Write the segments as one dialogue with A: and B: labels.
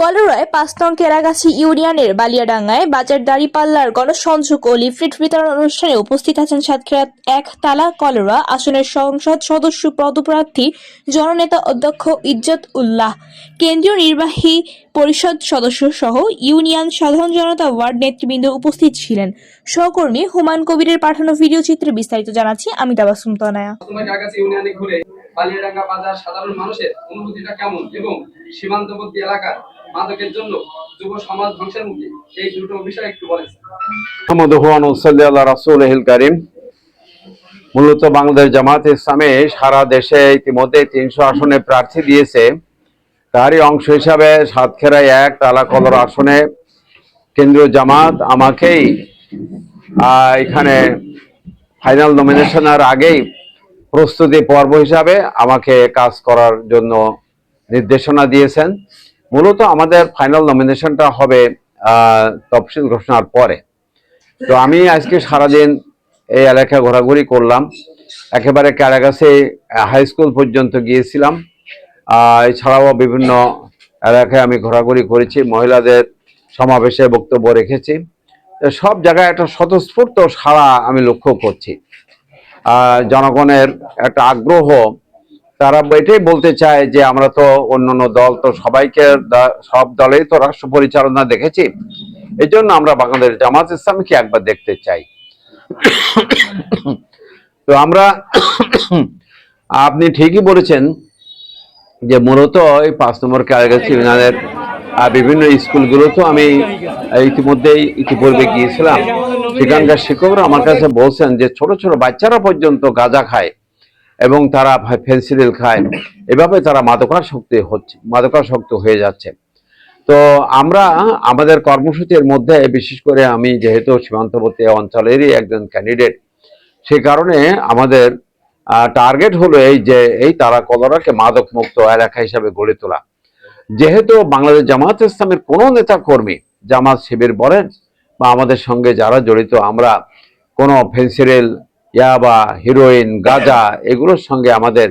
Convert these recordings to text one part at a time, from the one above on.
A: কলরায় পাঁচ নং কেরাগাছি ইউনিয়নের বালিয়াডাঙ্গায় বাজার দাঁড়িপাল্লার গণসংযোগ ও লিফলেট বিতরণ অনুষ্ঠানে উপস্থিত আছেন সাতক্ষীরা এক তালা কলরা আসনের সংসদ সদস্য পদপ্রার্থী জননেতা অধ্যক্ষ ইজ্জত উল্লাহ, কেন্দ্রীয় নির্বাহী পরিষদ সদস্য সহ ইউনিয়ন সাধারণ জনতা ওয়ার্ড নেতৃবৃন্দ উপস্থিত ছিলেন। সহকর্মী হুমান কবিরের পাঠানো ভিডিও চিত্রে বিস্তারিত জানাচ্ছি আমি তাবাসুম তনায়া
B: বালিয়াডাঙ্গা বাজার সাধারণ মানুষের অনুভূতিটা কেমন এবং সীমান্তবর্তী এলাকার মাদকের জন্য যুব সমাজ ধ্বংসের মুখে এই দুটো বিষয় একটু বলেন
C: মূলত বাংলাদেশ জামাত ইসলামে সারা দেশে ইতিমধ্যে তিনশো আসনে প্রার্থী দিয়েছে। তারই অংশ হিসাবে সাতক্ষীরায় এক, তালাকলর আসনে কেন্দ্রীয় জামাত আমাকেই এখানে ফাইনাল নমিনেশনের আগেই প্রস্তুতি পর্ব হিসাবে আমাকে কাজ করার জন্য নির্দেশনা দিয়েছেন। মূলত আমাদের ফাইনাল নমিনেশনটা হবে তফসিল ঘোষণার পরে। তো আমি আজকে সারাদিন এই এলাকা ঘোরাঘুরি করলাম। একেবারে ক্যারাগাছে হাই স্কুল পর্যন্ত গিয়েছিলাম। এছাড়াও বিভিন্ন এলাকায় আমি ঘোরাঘুরি করেছি, মহিলাদের সমাবেশে বক্তব্য রেখেছি। সব জায়গায় একটা স্বতঃস্ফূর্ত সাড়া আমি লক্ষ্য করছি। জনগণের একটা আগ্রহ তারা এটাই বলতে চায় যে আমরা তো অন্যান্য দল তো সবাইকে সব দলেই তো রাষ্ট্র পরিচালনা দেখেছি। এই জন্য আমরা বাংলাদেশ জামাত ইসলামকে একবার দেখতে চাই। তো আমরা আপনি ঠিকই বলেছেন যে মূলত এই পাঁচ নম্বর ক্যারাগাছি ইউনিয়নের আহ, বিভিন্ন স্কুলগুলোতেও আমি ইতিমধ্যেই ইতিপূর্বে গিয়েছিলাম। সেখানকার শিক্ষকরা আমার কাছে বলছেন যে ছোট ছোট বাচ্চারা পর্যন্ত গাঁজা খায় এবং তারা ফেন্সিডিল খায়। এভাবে তারা মাদকাসক্তি হচ্ছে মাদকাসক্ত হয়ে যাচ্ছে। তো আমরা আমাদের কর্মসূচির মধ্যে বিশেষ করে আমি যেহেতু সীমান্তবর্তী অঞ্চলেরই একজন ক্যান্ডিডেট সে কারণে আমাদের টার্গেট হলো এই যে এই তারা কলরাকে মাদক মুক্ত এলাকা হিসাবে গড়ে তোলা। যেহেতু বাংলাদেশ জামাত ইসলামের কোনো নেতা কর্মী জামাত শিবির বলেন বা আমাদের সঙ্গে যারা জড়িত, আমরা কোনো ফেন্সিরেল, ইয়াবা, হিরোইন, গাজা এগুলোর সঙ্গে আমাদের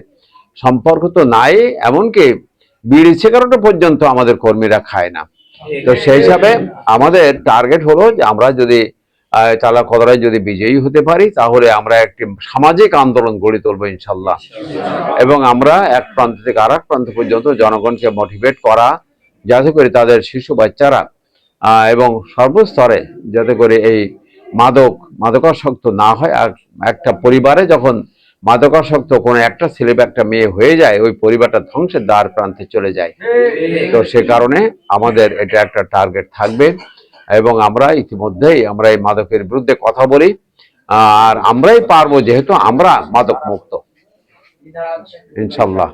C: সম্পর্ক তো নাই, এমনকি বিড়ি সিগারেটও পর্যন্ত আমাদের কর্মীরা খায় না। তো সেই হিসাবে আমাদের টার্গেট হলো যে আমরা যদি চালা কদরায় যদি বিজয়ী হতে পারি, তাহলে আমরা একটি সামাজিক আন্দোলন গড়ে তুলবো ইনশাল্লাহ এবং আমরা এক প্রান্ত থেকে আর প্রান্ত পর্যন্ত জনগণকে মোটিভেট করা, যাতে করে তাদের শিশু বাচ্চারা এবং সর্বস্তরে যাতে করে এই মাদক, মাদকাসক্ত না হয়। আর একটা পরিবারে যখন মাদকাসক্ত কোনো একটা ছেলে বা একটা মেয়ে হয়ে যায়, ওই পরিবারটা ধ্বংসের দ্বার প্রান্তে চলে যায়। তো সে কারণে আমাদের এটা একটা টার্গেট থাকবে। এবং আমরা ইতিমধ্যেই আমরা এই মাদকের বিরুদ্ধে কথা বলি, আর আমরাই পারব যেহেতু আমরা মাদক মুক্ত ইনশাল্লাহ